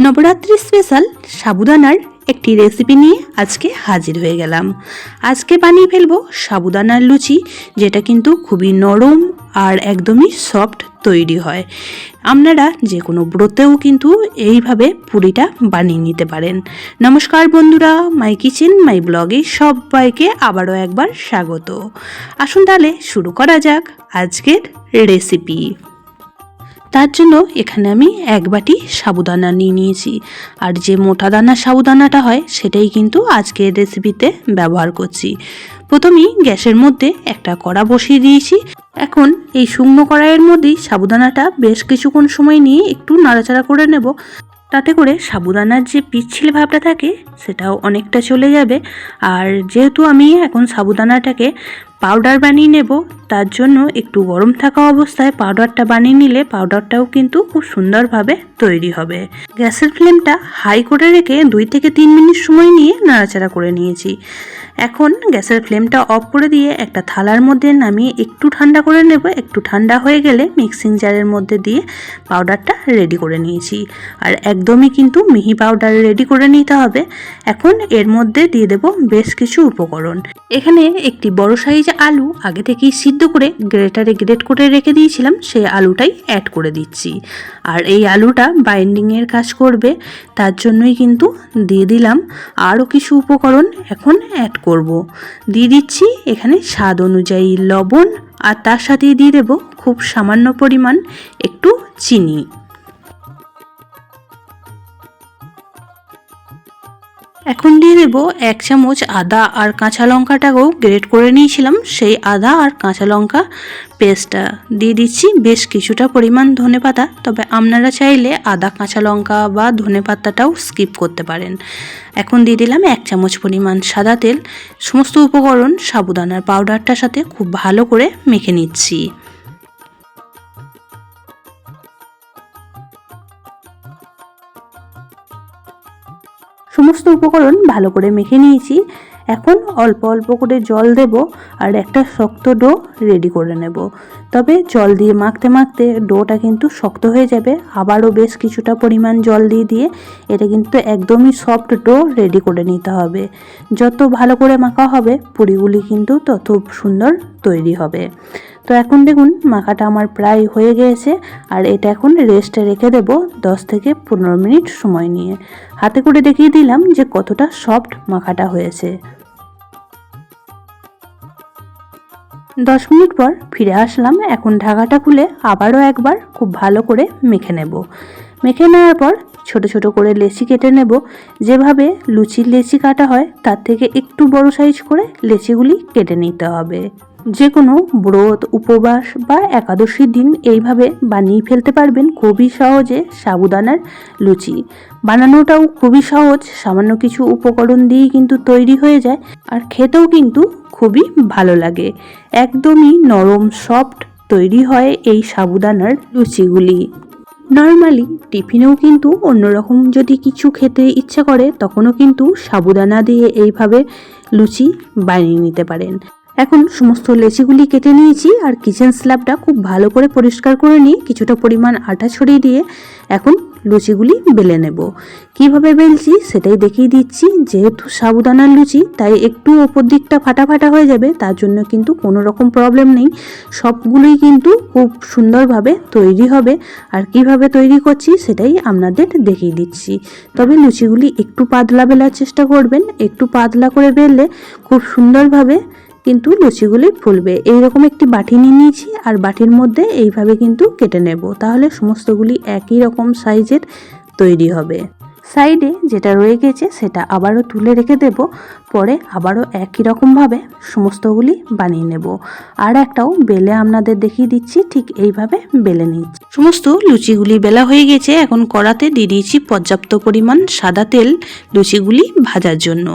Navratri special সাবুদানার একটি recipe নিয়ে আজকে হাজির হয়ে গেলাম। আজকে বানিয়ে ফেলব সাবুদানার লুচি, যেটা কিন্তু খুবই নরম আর একদমই সফট তৈরি হয়। আপনারা যে কোনো ব্রতেও কিন্তু এইভাবে পুরিটা বানিয়ে নিতে পারেন। নমস্কার বন্ধুরা মাই কিচেন মাই ব্লগে সবাইকে আবারও একবার স্বাগত। আসুন তাহলে শুরু করা যাক আজকের রেসিপি তার জন্য এখানে আমি এক বাটি সাবুদানা নিয়ে নিয়েছি। আর যে মোটা দানা সাবুদানাটা হয়, সেটাই কিন্তু আজকের রেসিপিতে ব্যবহার করছি। প্রথমেই গ্যাসের মধ্যে একটা কড়া বসিয়ে দিয়েছি। এখন এই শুকনো কড়াইয়ের মধ্যেই সাবুদানাটা বেশ কিছুক্ষণ সময় নিয়ে একটু নাড়াচাড়া করে নেব। তাতে করে সাবুদানার যে পিচ্ছিল ভাবটা থাকে, সেটাও অনেকটা চলে যাবে। আর যেহেতু আমি এখন সাবুদানাটাকে পাউডার বানিয়ে নেব তার জন্য একটু গরম থাকা অবস্থায় পাউডারটা বানিয়ে নিলে পাউডারটাও কিন্তু খুব সুন্দরভাবে তৈরি হবে। গ্যাসের ফ্লেমটা হাই করে রেখে দুই থেকে তিন মিনিট সময় নিয়ে নাড়াচাড়া করে নিয়েছি। এখন গ্যাসের ফ্লেমটা অফ করে দিয়ে একটা থালার মধ্যে নামিয়ে একটু ঠান্ডা করে নেব। একটু ঠান্ডা হয়ে গেলে মিক্সিং জারের মধ্যে দিয়ে পাউডারটা রেডি করে নিয়েছি। আর একদমই কিন্তু মিহি পাউডার রেডি করে নিতে হবে। এখন এর মধ্যে দিয়ে দেব বেশ কিছু উপকরণ। এখানে একটি বড় সাইজ আলু, আগে থেকেই সিদ্ধ করে গ্রেটারে গ্রেট করে রেখে দিয়েছিলাম, সেই আলুটাই অ্যাড করে দিচ্ছি আর এই আলুটা বাইন্ডিংয়ের কাজ করবে, তার জন্যই কিন্তু দিয়ে দিলাম আরও কিছু উপকরণ এখন অ্যাড করব। দিয়ে দিচ্ছি এখানে স্বাদ অনুযায়ী লবণ, আর তার সাথেই দিয়ে দেব খুব সামান্য পরিমাণ একটু চিনি এখন দিয়ে দেব এক চামচ আদা আর কাঁচা লঙ্কাটাকেও গ্রেট করে নিয়েছিলাম। সেই আদা আর কাঁচা লঙ্কা পেস্টটা দিয়ে দিচ্ছি। বেশ কিছুটা পরিমাণ ধনে পাতা, তবে আপনারা চাইলে আদা, কাঁচা লঙ্কা বা ধনে পাতাটাও স্কিপ করতে পারেন। এখন দিয়ে দিলাম এক চামচ পরিমাণ সাদা তেল। সমস্ত উপকরণ সাবুদানার পাউডারটার সাথে খুব ভালো করে মেখে নিচ্ছি। সমস্ত উপকরণ ভালো করে মেখে নিয়েছি। এখন অল্প অল্প করে জল দেব আর একটা শক্ত ডো রেডি করে নেব। তবে জল দিয়ে মাখতে মাখতে ডোটা কিন্তু শক্ত হয়ে যাবে। আবারও বেশ কিছুটা পরিমাণ জল দিয়ে দিয়ে এটা কিন্তু একদমই সফট ডো রেডি করে নিতে হবে। যত ভালো করে মাখা হবে, পুরিগুলি কিন্তু তত সুন্দর তৈরি হবে। তো এখন দেখুন, মাখাটা আমার প্রায় হয়ে গিয়েছে আর এটা এখন রেস্টে রেখে দেব দশ থেকে পনেরো মিনিট সময় নিয়ে। হাতে করে দেখিয়ে দিলাম যে কতটা সফট মাখাটা হয়েছে। দশ মিনিট পর ফিরে আসলাম, এখন ঢাকাটা খুলে আবারও একবার খুব ভালো করে মেখে নেব। মেখে নেওয়ার পর ছোট ছোট করে লেচি কেটে নেব। যেভাবে লুচির লেচি কাটা হয়, তার থেকে একটু বড় সাইজ করে লেচিগুলি কেটে নিতে হবে। যে কোনো ব্রত, উপবাস বা একাদশীর দিন এইভাবে বানিয়ে ফেলতে পারবেন খুবই সহজে সাবুদানার লুচি। বানানোটাও খুবই সহজ, সামান্য কিছু উপকরণ দিয়েই কিন্তু তৈরি হয়ে যায় আর খেতেও কিন্তু খুবই ভালো লাগে। একদমই নরম, সফট তৈরি হয় এই সাবুদানার লুচিগুলি। নর্মালি টিফিনেও কিন্তু অন্যরকম যদি কিছু খেতে ইচ্ছা করে, তখনও কিন্তু সাবুদানা দিয়ে এইভাবে লুচি বানিয়ে নিতে পারেন। এখন সমস্ত লেচিগুলি কেটে নিয়েছি আর কিচেন স্ল্যাবটা খুব ভালো করে পরিষ্কার করে নিয়ে কিছুটা পরিমাণ আটা ছড়িয়ে দিয়ে এখন লুচিগুলি বেলে নেব। কীভাবে বেলছি সেটাই দেখিয়ে দিচ্ছি। যেহেতু সাবুদানার লুচি, তাই একটু ওপর দিকটা ফাটা ফাটা হয়ে যাবে, তার জন্য কিন্তু কোনো রকম প্রবলেম নেই। সবগুলোই কিন্তু খুব সুন্দরভাবে তৈরি হবে। আর কীভাবে তৈরি করছি সেটাই আপনাদের দেখিয়ে দিচ্ছি। তবে লুচিগুলি একটু পাতলা বেলার চেষ্টা করবেন। একটু পাতলা করে বেললে খুব সুন্দরভাবে কিন্তু লুচিগুলি ফুলবে। এই রকম একটি বাটি নিয়ে নিয়েছি আর বাটির মধ্যে এইভাবে কিন্তু কেটে নেব। তাহলে সমস্তগুলি একই রকম সাইজের তৈরি হবে। সাইডে যেটা রয়ে গেছে সেটা আবারও তুলে রেখে দেব। পরে আবারও একই রকমভাবে সমস্তগুলি বানিয়ে নেব। আর একটাও বেলে আপনাদের দেখিয়ে দিচ্ছি, ঠিক এইভাবে বেলে নিচ্ছি। সমস্ত লুচিগুলি বেলা হয়ে গেছে। এখন কড়াতে দিয়ে দিয়েছি পর্যাপ্ত পরিমাণ সাদা তেল লুচিগুলি ভাজার জন্য।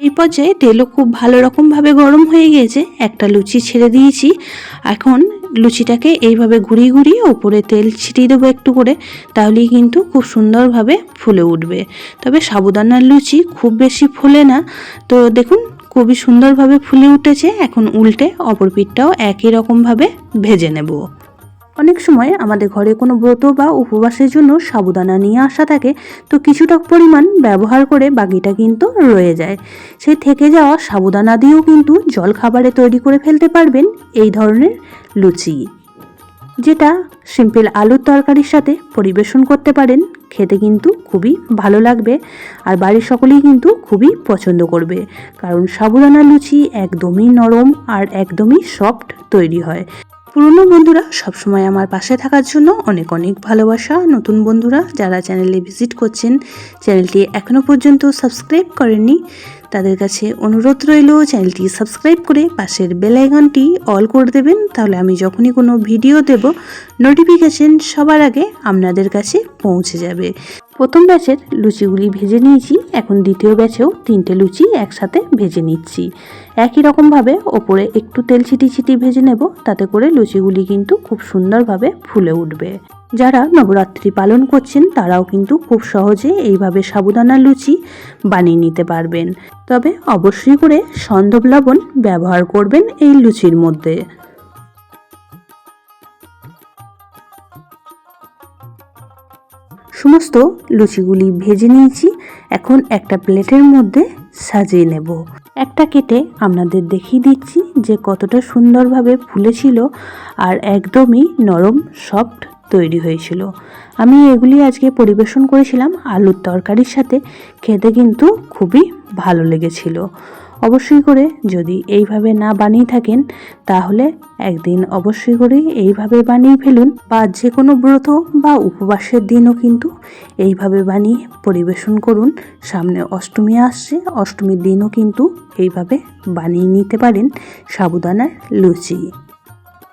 এই পর্যায়ে তেলও খুব ভালো রকমভাবে গরম হয়ে গিয়েছে। একটা লুচি ছেড়ে দিয়েছি। এখন লুচিটাকে এইভাবে ঘুরিয়ে ঘুরিয়ে ওপরে তেল ছিটিয়ে দেবো একটু করে, তাহলেই কিন্তু খুব সুন্দরভাবে ফুলে উঠবে। তবে সাবুদানার লুচি খুব বেশি ফুলে না। তো দেখুন, খুবই সুন্দরভাবে ফুলে উঠেছে। এখন উল্টে অপর পিঠটাও একই রকমভাবে ভেজে নেব। অনেক সময় আমাদের ঘরে কোনো ব্রত বা উপবাসের জন্য সাবুদানা নিয়ে আসা থাকে, তো কিছুটা পরিমাণ ব্যবহার করে বাকিটা কিন্তু রয়ে যায়। সেই থেকে যাওয়া সাবুদানা দিয়েও কিন্তু জল খাবারে তৈরি করে ফেলতে পারবেন এই ধরনের লুচি। যেটা সিম্পল আলুর তরকারির সাথে পরিবেশন করতে পারেন, খেতে কিন্তু খুবই ভালো লাগবে আর বাড়ির সকলেই কিন্তু খুবই পছন্দ করবে, কারণ সাবুদানা লুচি একদমই নরম আর একদমই সফট তৈরি হয়। পুরনো বন্ধুরা সবসময় আমার পাশে থাকার জন্য অনেক অনেক ভালোবাসা। নতুন বন্ধুরা, যারা চ্যানেলে ভিজিট করছেন চ্যানেলটি এখনও পর্যন্ত সাবস্ক্রাইব করেননি তাদের কাছে অনুরোধ রইল চ্যানেলটি সাবস্ক্রাইব করে পাশের বেল আইকনটি অল করে দেবেন। তাহলে আমি যখনই কোনো ভিডিও দেব নোটিফিকেশন সবার আগে আপনাদের কাছে পৌঁছে যাবে। প্রথম ব্যাচের লুচিগুলি ভেজে নিয়েছি, এখন দ্বিতীয় ব্যাচেও তিনটে লুচি একসাথে ভেজে নিচ্ছি। একই রকমভাবে ওপরে একটু তেল ছিটি ছিটি ভেজে নেব, তাতে করে লুচিগুলি কিন্তু খুব সুন্দরভাবে ফুলে উঠবে। যারা নবরাত্রি পালন করছেন, তারাও কিন্তু খুব সহজে এইভাবে সাবুদানা লুচি বানিয়ে নিতে পারবেন। তবে অবশ্যই করে সন্দব লবণ ব্যবহার করবেন এই লুচির মধ্যে। সমস্ত লুচিগুলি ভেজে নিয়েছি। এখন একটা প্লেটের মধ্যে সাজিয়ে নেব। একটা কেটে আপনাদের দেখিয়ে দিচ্ছি যে কতটা সুন্দরভাবে ফুলেছিল আর একদমই নরম, সফট তৈরি হয়েছিল। আমি এগুলি আজকে পরিবেশন করেছিলাম আলুর তরকারির সাথে। খেতে কিন্তু খুবই ভালো লেগেছিল। অবশ্যই করে যদি এইভাবে না বানিয়ে থাকেন, তাহলে একদিন অবশ্যই করে এইভাবে বানিয়ে ফেলুন বা যে কোনো ব্রত বা উপবাসের দিনও কিন্তু এইভাবে বানিয়ে পরিবেশন করুন। সামনে অষ্টমী আসছে, অষ্টমীর দিনও কিন্তু এইভাবে বানিয়ে নিতে পারেন সাবুদানার লুচি।